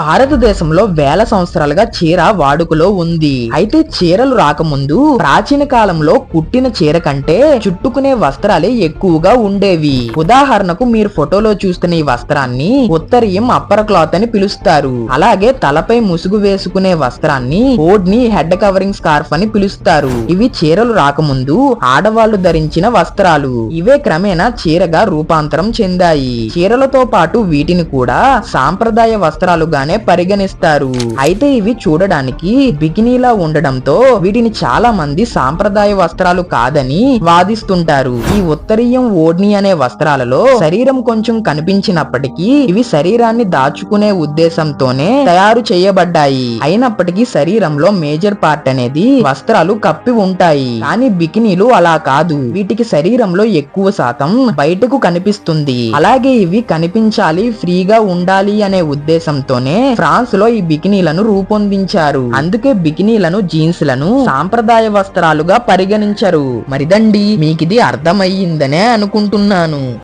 భారతదేశంలో వేల సంవత్సరాలుగా చీర వాడుకలో ఉంది. అయితే చీరలు రాకముందు ప్రాచీన కాలంలో కుట్టిన చీర కంటే చుట్టుకునే వస్త్రాలే ఎక్కువగా ఉండేవి. ఉదాహరణకు మీరు ఫోటోలో చూస్తున్న ఈ వస్త్రాన్ని ఉత్తరీయం అప్పర్ క్లాత్ అని పిలుస్తారు. అలాగే తలపై ముసుగు వేసుకునే వస్త్రాన్ని ఓడ్ని హెడ్ కవరింగ్ స్కార్ఫ్ అని పిలుస్తారు. ఇవి చీరలు రాకముందు ఆడవాళ్ళు ధరించిన వస్త్రాలు. ఇవే క్రమేణా చీరగా రూపాంతరం చెందాయి. చీరలతో పాటు వీటిని కూడా సాంప్రదాయ వస్త్రాలుగానే పరిగణిస్తారు. అయితే ఇవి చూడడానికి బికినీలా ఉండడంతో వీటిని చాలా మంది సాంప్రదాయ వస్త్రాలు కాదని వాదిస్తుంటారు. ఈ ఉత్తరీయం ఓడ్ని అనే వస్త్రాలలో శరీరం కొంచెం కనిపించినప్పటికీ ఇవి శరీరాన్ని దాచుకునే ఉద్దేశంతోనే తయారు చేయబడ్డాయి. అయినప్పటికీ శరీరంలో మేజర్ పార్ట్ అనేది వస్త్రాలు కప్పి ఉంటాయి. కానీ బికినీలు అలా కాదు. వీటికి శరీరంలో ఎక్కువ శాతం బయటకు కనిపిస్తుంది. అలాగే ఇవి కనిపించాలి ఫ్రీగా ఉండాలి అనే ఉద్దేశంతోనే ఫ్రాన్స్లో ఈ బికినీలను రూపొందించారు. అందుకే బికినీలను జీన్స్లను సాంప్రదాయ వస్త్రాలుగా పరిగణించరు. మరిదండి మీకిది అర్థమయ్యిందనే అనుకుంటున్నాను.